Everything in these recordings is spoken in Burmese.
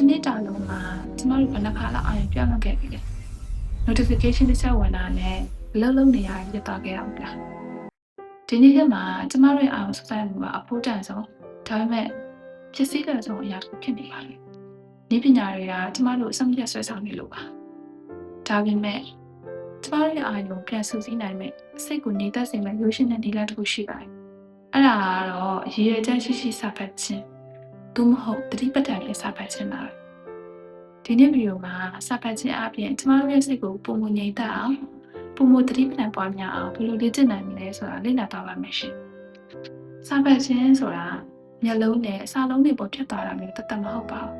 တစ်နေ့တာလုံးမှာကျမတို့ဘယ်နှခါလောက်အာရုံပြောင်းလဲခဲ့ပြီလဲ notification တစ်ချက်ဝင်တာနဲ့အလုပ်လုပ်နေရတယ်ပြတ်သွားခဲ့အောင်ဗျာဒီနေ့ကမှကျမတို့ရဲ့အာရုံစစိုက်မှုကအဖို့တန်ဆုံးဒါပေမဲ့ဖြစ်စည်းတဲ့ဆုံးအရာတစ်ခုဖြစ်နေပါလေဒီပညာတွေကကျမတို့အဆုံးဖြတ်ဆွဲဆောင်နေလို့ပါဒါပေမဲ့ကျမတို့ရဲ့အာရုံပြန်ဆူစည်းနိုင်မဲ့စိတ်ကိုနေသက်စေမဲ့ရိုးရှင်းတဲ့ဒီလတစ်ခုရှိပါတယ်အဲ့ဒါကတော့ရည်ရွယ်ချက်ရှိရှိစာဖတ်ခြင်း သို့မဟုတ်တတိပဋ္ဌာန်နဲ့စာဖတ်ခြင်းပါပဲဒီနေ့ဗီဒီယိုမှာစာဖတ်ခြင်းအပြင်ကျမတို့ရဲ့စိတ်ကိုပုံမငြိမ်သက်အောင်ပုံမတတိပဏ္ဍပွားများအောင်ဘယ်လိုလေ့ကျင့်နိုင်မလဲဆိုတာလေ့လာသွားပါမယ်ရှင်။စာဖတ်ခြင်းဆိုတာမျက်လုံးနဲ့စာလုံးတွေပေါ်ဖြစ်သွားတာမျိုးတသက်မဟုတ်ပါဘူး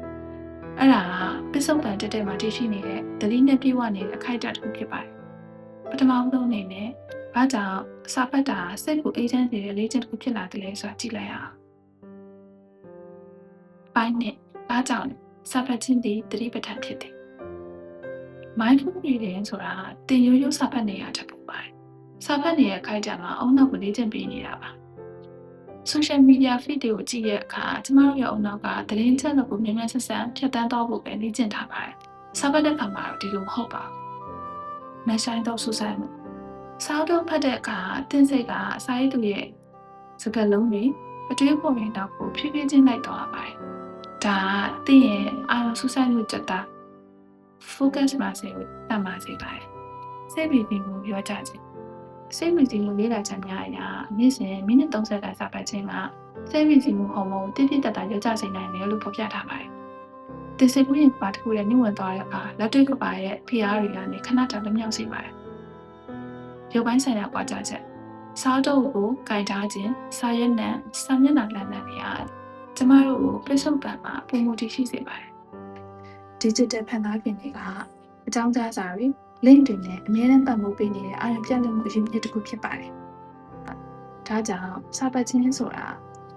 ။အဲ့ဒါကပစ္စုပန်တက်တက်မှာတည်ရှိနေတဲ့တတိနဲ့ပြေဝနေတဲ့အခိုက်အတန့်တစ်ခုဖြစ်ပါတယ်။ပထမဆုံးအနေနဲ့ဘာကြောင့်စာဖတ်တာစိတ်ကိုအေးချမ်းစေတဲ့လေ့ကျင့်တစ်ခုဖြစ်လာတယ်လဲဆိုတာကြည့်လိုက်ရအောင်။ ပိုင်းနဲ့ဘာကြောင့်လဲစာဖတ်ခြင်းသည်တတိပဋ္ဌာန်ဖြစ်တယ်။ mindful reading ဆိုတာတင်ရိုးရိုးစာဖတ်နေရတတ်ပူပါတယ်။စာဖတ်နေတဲ့အခိုက်အတန့်မှာအုံနောက်ကိုလေ့ကျင့်ပေးနေတာပါ။ social media feed တွေကိုကြည့်တဲ့အခါကျမတို့ရဲ့အုံနောက်ကသတင်းချက်တွေကိုမြန်မြန်ဆက်ဆက်ဖြတ်တန်းသွားဖို့ပဲလေ့ကျင့်ထားပါတယ်။စာဖတ်တဲ့အခါမှာတော့ဒီလိုမဟုတ်ပါဘူး။မဆိုင်တော့စူးစိုက်မှုစာအုပ်တော့ဖတ်တဲ့အခါတင်းစိတ်ကစာရေးသူရဲ့စကားလုံးတွေအတွေးပုံရိပ်တော့ကိုဖြည်းဖြည်းချင်းလိုက်သွားပါတယ်။ ဒါကတင့်ရဲ့အာရုံစူးစိုက်မှုတက်တာ focus မှာစေကိုတတ်မှာစေပါတယ်စိတ်ပီတိမှုပြောကြခြင်းစိတ်ပီတိမှုလေးလာချင်များအရာနေ့စဉ်မိနစ်30ခါစာပတ်ခြင်းကစိတ်ပီတိမှုဟော်မုန်းတိတိတတ်တာရောကြစေနိုင်တယ်လို့ဖော်ပြထားပါတယ်တင်စိတ်မှုရင်ပါတစ်ခုရဲ့နှိမ့်ဝင်သွားတဲ့အခါလက်တွေ့ကပါရဲ့ PR တွေကနေခဏတာလွမြောက်စေပါတယ်ရုပ်ပိုင်းဆိုင်ရာပွားကြချက်စားတော့ကိုကြိုင်ထားခြင်းစာရွက်နဲ့စာမျက်နှာလမ်းလမ်းတွေအား ကျမတို့ကိုပြစ္ဆုတ်ပံမှာပုံမူတည်ရှိစေပါတယ်။ digital ဖန်သားပြင်တွေကအကြောင်းကြားစာတွေ link တွေနဲ့အမြဲတမ်းပတ်မှုပေးနေတဲ့အာရုံပြတ်လို့မှုအရင်းမြစ်တစ်ခုဖြစ်ပါတယ်။ဒါကြောင့်စာပတ်ခြင်းဆိုတာ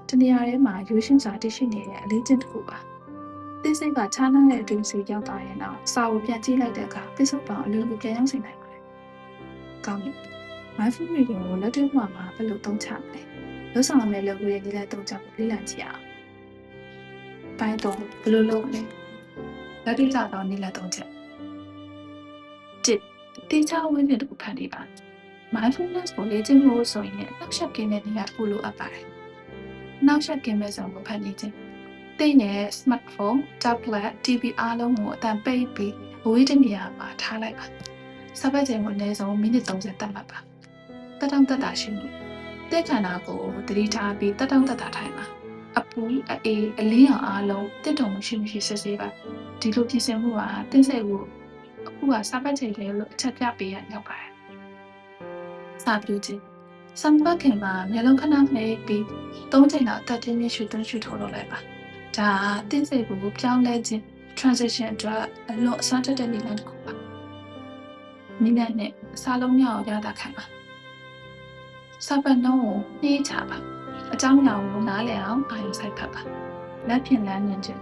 တနေရာထဲမှာရိုးရှင်းစွာတည်ရှိနေတဲ့အလေးကျင့်တစ်ခုပါ။သိစိတ်ကခြားနားတဲ့အတွင်းစီရောက်သွားရင်တော့စာကိုပြန်ကြည့်လိုက်တဲ့အခါပြစ္ဆုတ်ပံအလိုလိုပြန်ရောက်စေနိုင်ပါတယ်။ကောင်းပြီ။ mindful reading ကိုလက်တွေ့မှာဘယ်လိုသုံးချမလဲ။လို့ဆောင်ရမယ့်လုပ်ရည်နည်းလမ်းသုံးချဖို့လေ့လာကြည့်အောင်။ ပိုင်းတော့ဘယ်လိုလုပ်လဲလက်တွေ့ကြတော့နေလက်သုံးချက်တစ်တေချာဝင်းတဲ့တစ်ခုဖန်တီးပါ mindfulness ကိုလေ့ကျင့်ဖို့ဆိုရင်နောက်ရှက်ကင်းတဲ့နေရာတစ်ခုလိုအပ်ပါတယ်နောက်ရှက်ကင်းမဲ့ဆောင်ကိုဖန်တီးခြင်းသိတဲ့ smartphone tablet TV အားလုံးကိုအတန်ပိတ်ပြီးအဝေးတနေရာမှာထားလိုက်ပါစပတ်ချိန်ကိုအနည်းဆုံးမိနစ်30တတ်မှတ်ပါတက်တောင့်တက်တာရှိမှုတဲ့ခန္ဓာကိုသတိထားပြီးတက်တောင့်တက်တာထိုင်ပါ အပူအေးအလင်းအောင်အားလုံးတင့်တော်မှုရှိမရှိစစ်ဆေးပါဒီလိုပြင်ဆင်မှုကတင့်စိတ်ကိုအခုကစာပတ်ချိန်လေးလို့အချက်ပြပေးရရောက်ပါတယ်စာပြခြင်းစံပတ်ခင်မှာမျက်လုံးခဏမှိတ်ပြီးသုံးချိန်လောက်အသက်တင်းတင်းရှူသွင်းရှူထိုးလုပ်လိုက်ပါဒါကတင့်စိတ်ကိုပြောင်းလဲခြင်း transition အတွက်အလွန်အစွမ်းတက်တဲ့နည်းလမ်းတစ်ခုပါနည်းလမ်းနဲ့စာလုံးများကိုရတာခံပါစာပတ်နှုံးကိုနှေးချပါအ ကြောင်းအရာကိုနားလည်အောင်အာရုံစိုက်ဖတ်ပါလက်ဖြင့်လမ်းညွှန်ခြင်း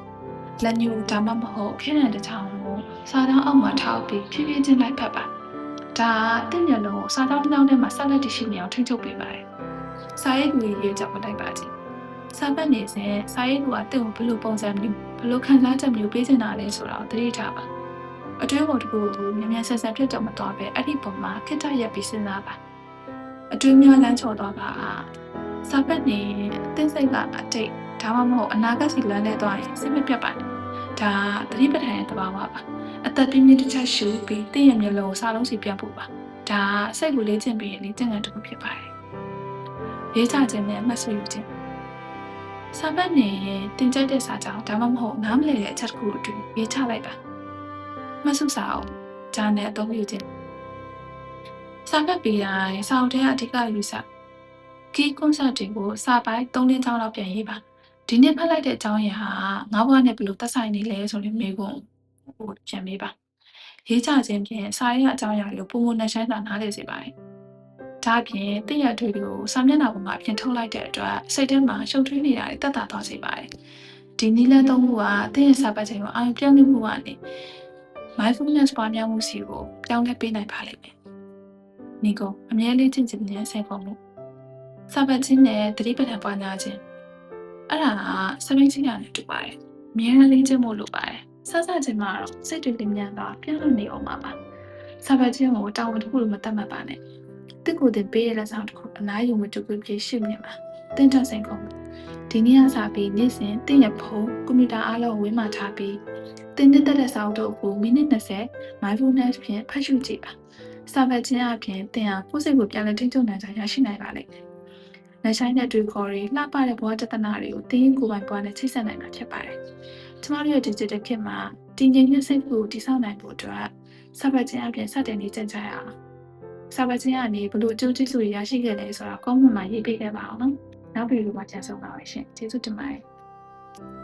လက်ညှိုးဒါမှမဟုတ်ခင်းရတဲ့ချောင်းကိုစာတန်းအောက်မှာထောက်ပြီးဖြည်းဖြည်းချင်းလိုက်ဖတ်ပါဒါကတင့်မျက်လုံးကိုစာတန်းတစ်ောင်းထဲမှာဆက်လက်တည်ရှိနေအောင်ထိန်းချုပ်ပေးပါတယ်စာရေးလူရေးကြောင့်မလိုက်ပါချင်းစာပတ်နေစဉ်စာရေးလူကတင့်ကိုဘယ်လိုပုံစံမျိုးဘယ်လိုခံစားချက်မျိုးပေးချင်တာလဲဆိုတာကိုသတိထားပါအတွင်းကိုတကူကိုမြန်မြန်ဆန်ဆန်ဖြစ်တော့မသွားပဲအဲ့ဒီပုံမှာခိတ္တရက်ပြီးစဉ်းစားပါအတွင်းများလမ်းချော်သွားပါက စာပတ်နေအသိစိတ်ကအတိတ်ဒါမှမဟုတ်အနာဂတ်စီလမ်းနဲ့သွားရင်စိတ်မပြတ်ပါနဲ့ဒါသတိပဋ္ဌာန်ရဲ့သဘာဝပါအသက်ပြင်းပြင်းတစ်ချက်ရှူပြီးတင့်ရဲ့မျက်လုံးကိုစားလုံးစီပြန်ပို့ပါဒါစိတ်ကိုလေ့ကျင့်ပြီးရင်လေ့ကျင့်တဲ့တစ်ခုဖြစ်ပါတယ်ရေးချခြင်းနဲ့မှတ်စုယူခြင်းစာပတ်နေရင်တင်ကြိုက်တဲ့စာကြောင်းဒါမှမဟုတ်နားမလည်တဲ့အချက်တစ်ခုအတွင်းရေးချလိုက်ပါမှတ်စုစာအုပ်ဂျာနယ်အသုံးပြုခြင်းစာပတ်ပြီးတိုင်းစာအုပ်ထဲကအဓိကယူဆ ကီးကွန်ဆာတွေကိုစာပိုင်း၃လချောင်းလောက်ပြန်ရေးပါဒီနေ့ဖတ်လိုက်တဲ့အကြောင်းအရာဟာငါးဘွားနဲ့ဘယ်လိုသက်ဆိုင်နေလဲဆိုတဲ့မေးခွန်းကိုပြန်မေးပါရေးချခြင်းဖြင့်စာရေးအကြောင်းအရာတွေကိုပုံမှန်နဲ့ဆိုင်တာနားလည်စေပါတယ်ဒါအပြင်တည့်ရတွေတွေကိုစာမျက်နှာပေါ်မှာပြင်ထုတ်လိုက်တဲ့အတွက်စိတ်ထဲမှာရှုပ်ထွေးနေတာတွေတက်တာသွားစေပါတယ်ဒီနည်းလမ်းသုံးခုကတည့်ရစာပတ်ချိန်ကိုအာရုံပြောင်းလဲမှုကနေ mindfulness ပွားများမှုစီကိုပြောင်းလဲပေးနိုင်ပါလိမ့်မယ်။နီကိုအမြဲလေးချင်းချင်းနဲ့ဆိုင်ဖို့မှု စာပတ်ခြင်းနဲ့သတိပဋ္ဌာန်ပွားများခြင်းအဲ့ဒါကစပိန်ချင်းရတယ်တူပါတယ်။အများအားလေးချင်းမို့လိုပါတယ်စစချင်းမှာတော့စိတ်တွေလင်းမြန်သွားပြန့်လွင့်နေအောင်ပါပါစာပတ်ချင်းကိုတာဝန်တစ်ခုလိုမတတ်မှတ်ပါနဲ့တစ်ကိုယ်တင်ပေးရတဲ့ဆောင်တစ်ခုအနားယူမတူကူပြေရှိမြင်ပါတင်းထစိန်ကုန်ဒီနေ့ကစားပြီးနေ့စဉ်တင်းရဖုန်းကွန်ပျူတာအားလုံးဝင်းမှထားပြီးတင်းတက်တဲ့စာအုပ်တို့ကိုမိနစ်20 mindfulness ဖြင့်ဖတ်ရှုကြည့်ပါစာပတ်ချင်းအပြင်တင်ဟာကိုယ်စိတ်ကိုပြန်လည်ထိန်းချုပ်နိုင်စွာရရှိနိုင်ပါလိမ့်မယ်။ လက်ဆိုင်တဲ့တွေ့ခေါ်တွေလှပတဲ့ဘဝတသနာတွေကိုတင်းရင်ကိုယ်ပိုင်ဘဝနဲ့ချိတ်ဆက်နိုင်မှာဖြစ်ပါတယ်။ကျမတို့ရဲ့ digital ခေတ်မှာတည်ငြိမ်တဲ့စိတ်ကိုတည်ဆောက်နိုင်ဖို့အတွက်စာပတ်ချင်းအပြင်စတင်နေကြကြရအောင်။စာပတ်ချင်းကနေဘလို့အကျိုးကျေးဇူးတွေရရှိခဲ့လဲဆိုတာ comment မှာရေးပေးခဲ့ပါအောင်နော်။နောက်ဗီဒီယိုမှာပြန်ဆုံပါမယ်ရှင်။ကျေးဇူးတင်ပါတယ်။